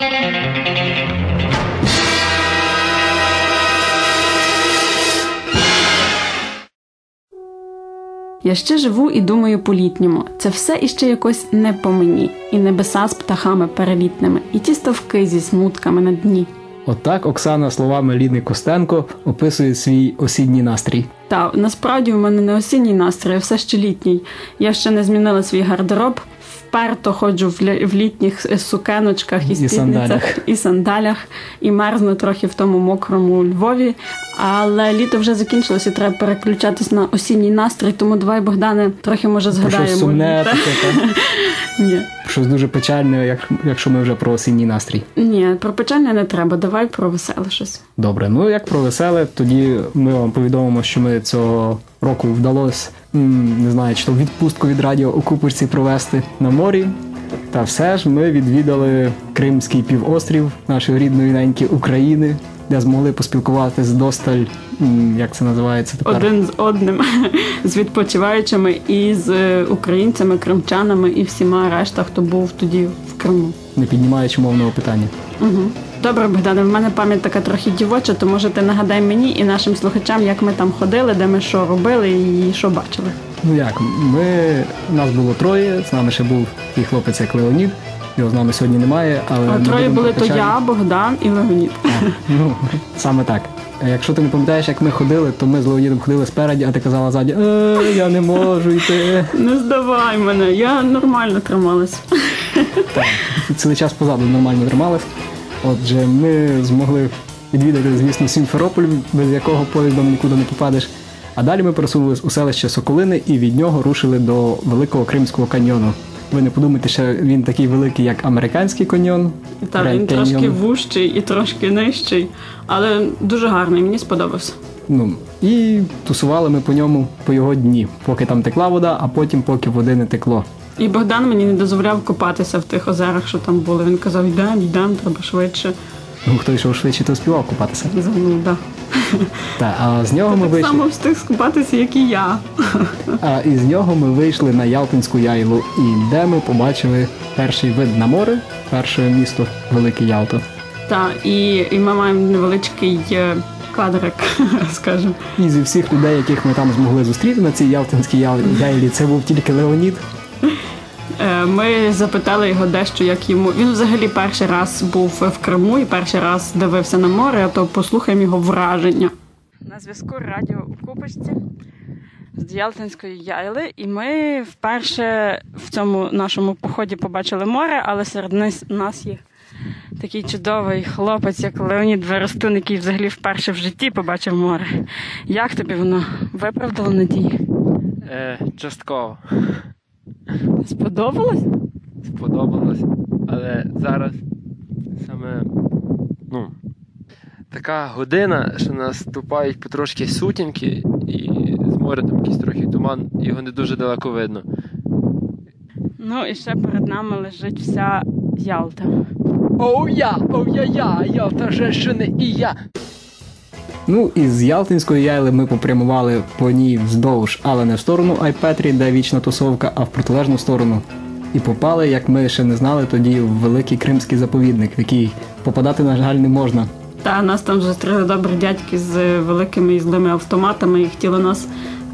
Я ще живу і думаю по-літньому. Це все іще якось не по мені, і небеса з птахами перелітними, і ті ставки зі смутками на дні. Отак Оксана словами Ліни Костенко описує свій осінній настрій. Та насправді у мене не осінній настрій, а все ще літній. Я ще не змінила свій гардероб. Вперто ходжу в, лі- в літніх е, сукеночках і спідницях і сандалях, і мерзну трохи в тому мокрому Львові. Але літо вже закінчилося, і треба переключатись на осінній настрій. Тому давай, Богдане, трохи може згадаємо. щось сумне, таке. Ні. Щось дуже печальне, як, якщо ми вже про осінній настрій. Ні, про печальне не треба. Давай про веселе щось. Добре, ну як про веселе, тоді ми вам повідомимо, що ми цього року вдалося, не знаю, чи то відпустку від радіо у Купочці провести на морі. Та все ж ми відвідали Кримський півострів нашої рідної неньки України, де змогли поспілкуватися з досталь, як це називається тепер? Один з одним з відпочиваючими і з е, українцями, кримчанами і всіма решта, хто був тоді в Криму. не піднімаючи мовного питання. Угу. Добре, Богдане, в мене пам'ять така трохи дівоча, то може ти нагадай мені і нашим слухачам, як ми там ходили, де ми що робили і що бачили. Ну як, ми нас було троє, з нами ще був і хлопець як Леонід. Його з нами сьогодні немає, але А троє були то я, Богдан і Леонід. Ну, саме так. Якщо ти не пам'ятаєш, як ми ходили, то ми з Леонідом ходили спереді, а ти казала ззаді, е, я не можу йти. Не здавай мене, я нормально трималась. Так, цілий час позаду нормально тримались. Отже, ми змогли відвідати, звісно, Сімферополь, без якого поїздом нікуди не попадеш. А далі ми пересунулись у селище Соколини і від нього рушили до Великого Кримського каньйону. Ви не подумайте, що він такий великий, як американський каньйон. Та він Grand трошки вужчий і трошки нижчий, але дуже гарний, мені сподобався. Ну, і тусували ми по ньому по його дні, поки там текла вода, а потім поки води не текло. І Богдан мені не дозволяв купатися в тих озерах, що там були. Він казав, йдемо, йдемо, треба швидше. Ну, хто йшов швидше, то співав купатися. Ну, да. Та, а з нього ми вийшли. само встиг скупатися, як і я. А із нього ми вийшли на Ялтинську яйлу, і де ми побачили перший вид на море, перше місто Велике Ялто. Та, і, і ми маємо невеличкий е, квадрик, скажімо. І зі всіх людей, яких ми там змогли зустріти на цій Ялтинській яйлі, це був тільки Леонід. Е, Ми запитали його дещо, як йому. Він взагалі перший раз був в Криму і перший раз дивився на море, а то послухаємо його враження. На зв'язку радіо у Купочці з Ялтинської яйли, і ми вперше в цьому нашому поході побачили море, але серед нас, нас є такий чудовий хлопець, як Леонід Верестун, який взагалі вперше в житті побачив море. Як тобі воно виправдало надії? Е, частково Сподобалось? сподобалось, але зараз саме ну, така година, що наступають потрошки сутінки, і з моря там якийсь трохи туман, його не дуже далеко видно. Ну і ще перед нами лежить вся Ялта. Оу я, оу я я, Ялта женщини і я. Ну і з Ялтинської яйли ми попрямували по ній вздовж, але не в сторону Айпетрі, де вічна тусовка, а в протилежну сторону. І попали, як ми ще не знали, тоді в великий кримський заповідник, в який попадати, на жаль, не можна. Та нас там зустріли добрі дядьки з великими і злими автоматами і хотіли нас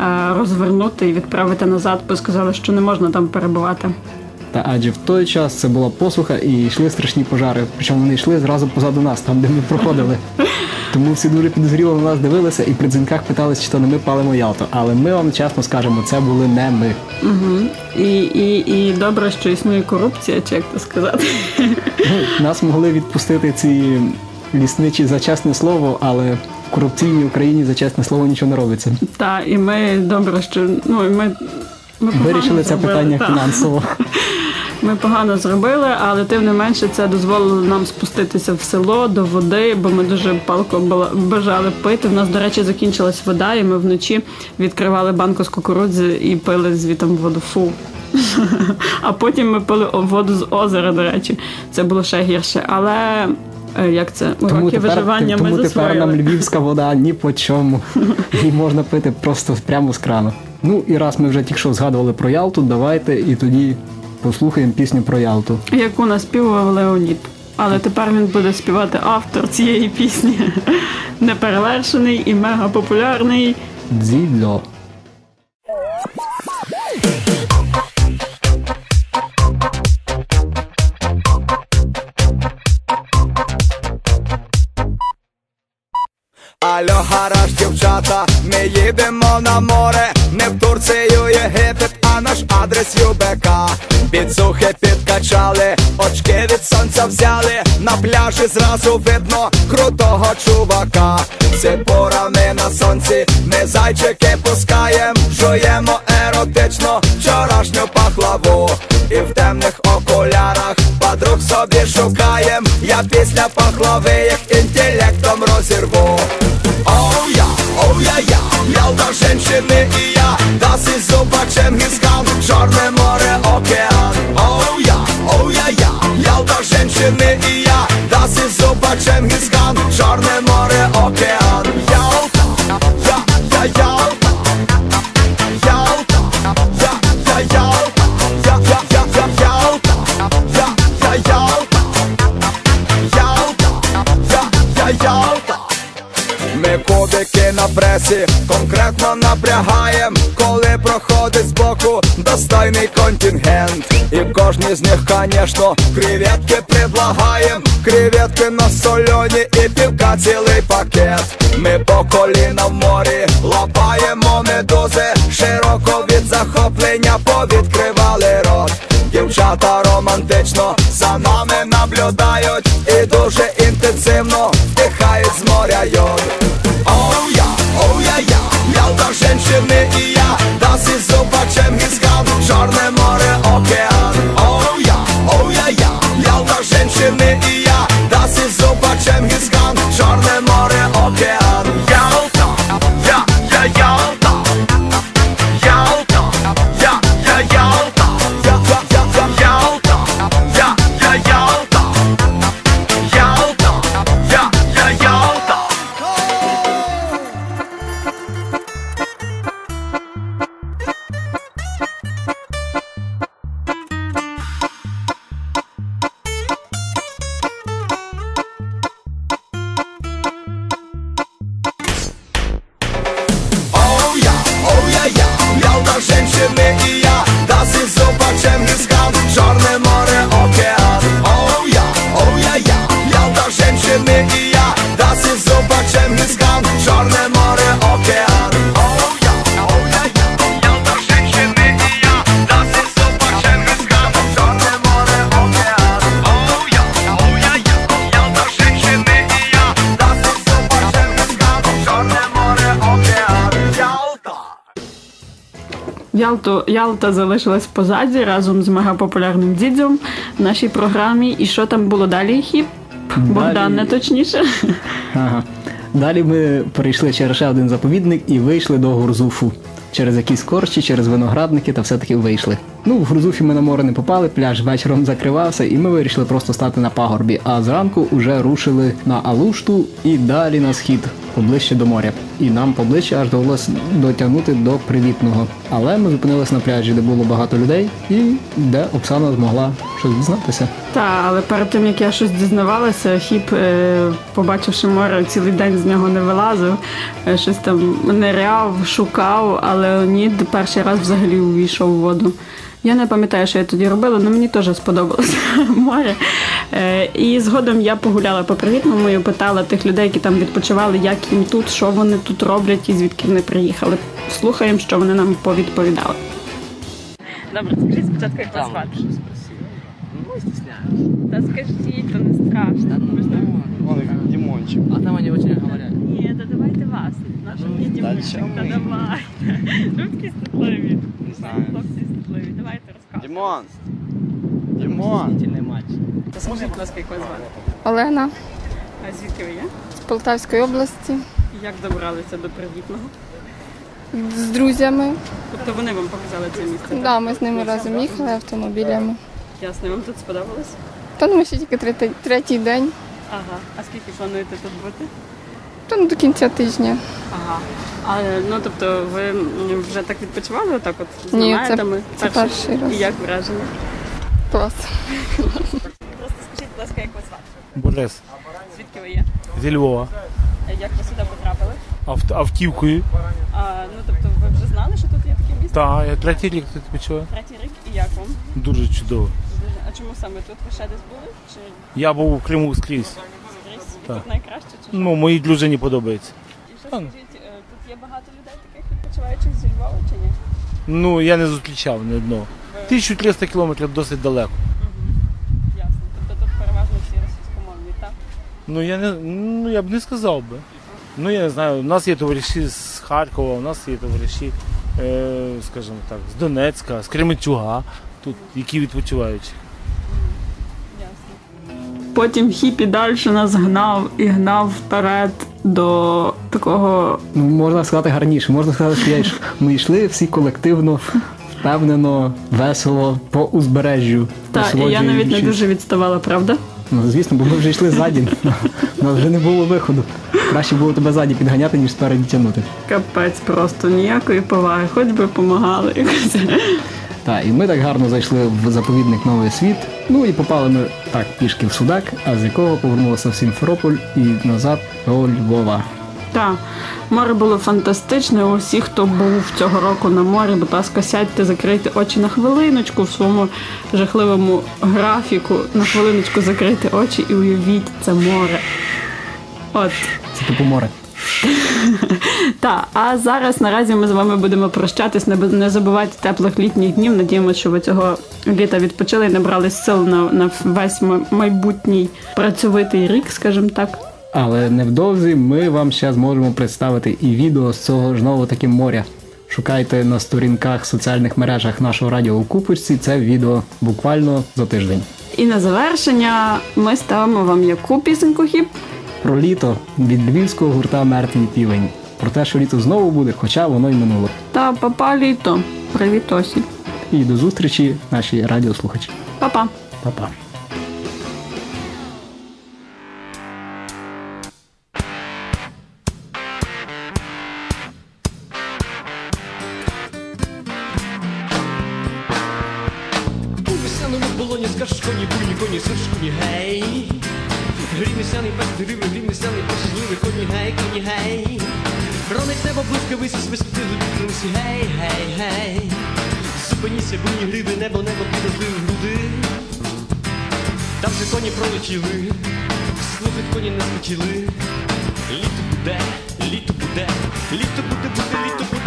е, розвернути і відправити назад, бо сказали, що не можна там перебувати. Та адже в той час це була посуха і йшли страшні пожари. Причому вони йшли зразу позаду нас, там де ми проходили. Тому всі дуже підозріло на нас дивилися і при дзвінках питались, чи то не ми палимо Ялту. Але ми вам чесно скажемо, це були не ми. Угу. І, і, і добре, що існує корупція, чи як то сказати. Ну, Нас могли відпустити ці лісничі за чесне слово, але в корупційній Україні за чесне слово нічого не робиться. Та і ми добре, що ну і ми. Ми Вирішили це питання та. фінансово. Ми погано зробили, але тим не менше це дозволило нам спуститися в село до води, бо ми дуже палко бажали пити. У нас, до речі, закінчилась вода, і ми вночі відкривали банку з кукурудзи і пили звітом воду. Фу. А потім ми пили воду з озера, до речі. Це було ще гірше. Але е, як це? Уроки виживання тому ми тепер нам львівська вода ні по чому. Її можна пити просто прямо з крану. Ну і раз ми вже тільки що згадували про Ялту, давайте і тоді послухаємо пісню про Ялту. Яку наспівував Леонід. але тепер він буде співати автор цієї пісні. Неперевершений і мега популярний. Дзідло. Алло, гараж, дівчата, ми їдемо на море, не в Турцію, Єгипет, а наш адрес ЮБК. Підсухи підкачали, очки від сонця взяли, на пляжі зразу видно крутого чувака. Ципорами на сонці, ми зайчики пускаєм, жуємо еротично вчорашню пахлаву. І в темних окулярах подруг собі шукаєм. Я після пахлави їх інтелектом розірву. Оу я, оу я, я, Ялта, женщини Ялта, Ми на пресі конкретно напрягаєм, коли проходить збоку достойний контингент. І кожній з них, конечно, креветки предлагаєм, креветки на сольоні і півка цілий пакет. Ми по коліна в морі лапаємо медузи, широко від захоплення повідкривали рот. Дівчата романтично за нами наблюдають і дуже інтенсивно вдихають з моря йод. Norvegija Da si zopa qem hi zgadu Qarne more okean. Oh ja, oh ja ja Ja, da shen që ne i Ялту, Ялта залишилась позаді разом з мегапопулярним дідзем в нашій програмі. І що там було далі? Хіп? Богдан, не точніше. Ага. Далі ми перейшли через ще один заповідник і вийшли до Гурзуфу. Через якісь корчі, через виноградники та все-таки вийшли. Ну, в Гурзуфі ми на море не попали, пляж вечором закривався, і ми вирішили просто стати на пагорбі. А зранку вже рушили на Алушту і далі на схід, поближче до моря. І нам поближче аж довелося дотягнути до привітного. Але ми зупинилися на пляжі, де було багато людей, і де Оксана змогла щось дізнатися. Та, але перед тим як я щось дізнавалася, хіп, е, побачивши море, цілий день з нього не вилазив, е, щось там ниряв, шукав, але Леонід перший раз взагалі увійшов у воду. Я не пам'ятаю, що я тоді робила, але мені теж сподобалося море. Е, і згодом я погуляла по привітному і питала тих людей, які там відпочивали, як їм тут, що вони тут роблять і звідки вони приїхали. Слухаємо, що вони нам повідповідали. Добре, скажіть спочатку, як вас звати. Ну, скажіть, то не страшно. Он как Димончик. А там они очень говорят. Ні, та давайте вас. Наша Ну, мені дальше дівчинка, та ми. давайте. Ви такі статливі. Не знаю. Хлопці статливі. Давайте розказуйте. Димон! Димон! Матч. Скажіть, будь ласка, як вас звати? Олена А звідки ви є? з Полтавської області Як добралися до привітного? з друзями. Тобто вони вам показали це місце? так? Да, ми з ними разом їхали автомобілями. Ясно, вам тут сподобалось? Та ну, ми ще тільки третій, третій день, Ага. А скільки плануєте тут бути? то ну, до кінця тижня. Ага. А, ну, тобто ви вже так відпочивали отак от з Ні, наметами? це перший раз. І як враження? Клас. Просто скажіть, будь ласка, як вас звати? Борис Звідки ви є? зі Львова. Е, Як ви сюди потрапили? Авт, автівкою. А, ну тобто ви вже знали, що тут є таке місце? Та, я третій рік тут почув. Третій рік і як вам? Дуже чудово. Чому саме тут ви ще десь були? Чи Я був у Криму скрізь. скрізь? І Так. тут найкраще? Чи що? Ну, моїй дружині подобається. І що так. скажіть, е, тут є багато людей таких відпочиваючих зі Львова чи ні? Ну, я не зустрічав ні одного. 1300 кілометрів досить далеко. Ясно. Тобто тут переважно всі російськомовні, так? Ну, я не ну я б не сказав би. Ну, я не знаю, у нас є товариші з Харкова, у нас є товариші, е, скажімо так, з Донецька, з Кременчуга, тут, які відпочивають. Потім хіпі далі нас гнав і гнав вперед до такого. Ну, можна сказати гарніше. Можна сказати, що я йш... ми йшли всі колективно, впевнено, весело по узбережжю. Та, і я навіть не дуже відставала, правда? Ну, звісно, бо ми вже йшли ззаді. Нас вже не було виходу. Краще було тебе ззаді підганяти, ніж спереді тягнути. Капець, просто ніякої поваги, хоч би помагали. якось. Так, і ми так гарно зайшли в заповідник Новий світ. Ну і попали ми так пішки в Судак, а з якого повернулися в Сімферополь і назад до Львова. Так, море було фантастичне. Усі, хто був цього року на морі, будь ласка, сядьте, закрийте очі на хвилиночку в своєму жахливому графіку. На хвилиночку закрийте очі і уявіть це море. От. Це типу море. Так, а зараз наразі ми з вами будемо прощатись. Не, забувайте теплих літніх днів. Надіємося, що ви цього літа відпочили і набрали сил на, на весь майбутній працьовитий рік, скажімо так. Але невдовзі ми вам ще зможемо представити і відео з цього ж нового таки моря. Шукайте на сторінках соціальних мережах нашого радіо у Купочці. Це відео буквально за тиждень. І на завершення ми ставимо вам яку пісеньку хіп. Про літо від львівського гурта Мертвий півень. Про те, що літо знову буде, хоча воно й минуло. Та папа літо. Привіт осінь. І до зустрічі, наші радіослухачі. Па-па. Па-па. У весняному болоні скажеш коні, буйні коні, сиш коні, гей. Грім весняний пес, грив, грім весняний пес, щасливий коні, гей, коні, гей. Ронить небо блискавиці, свистити вітринці, гей, гей, гей. Зупиніться, буйні гриви, небо, небо, підозливі груди. Там же коні пролетіли, слухать коні не схотіли. Літо буде, літо буде, літо буде, буде, літо буде,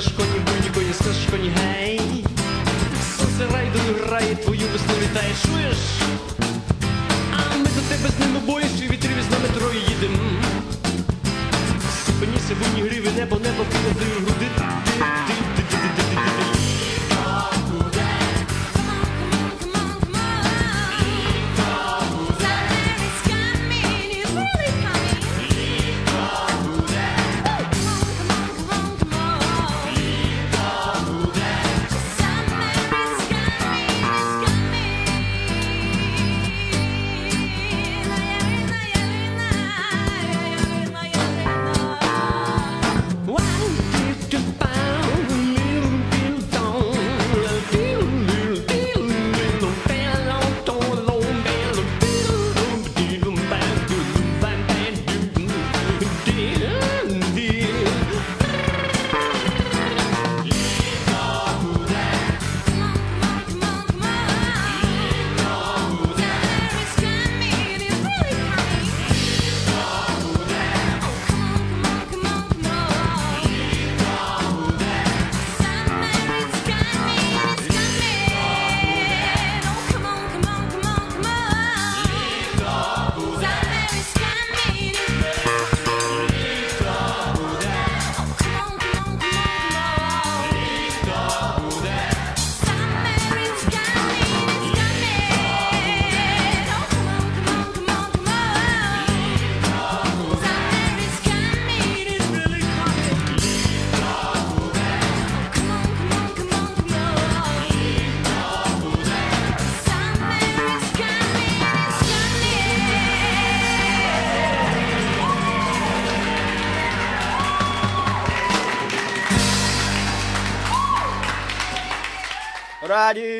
скажеш коні, буйні не скажеш коні, гей. Сонце райдою грає, твою весну вітає, чуєш? А ми до тебе з ним обоєш, і вітрів з нами троє їдем. Супиніся, буйні гриви, небо, небо, підозрюю груди. Радіо Укупа.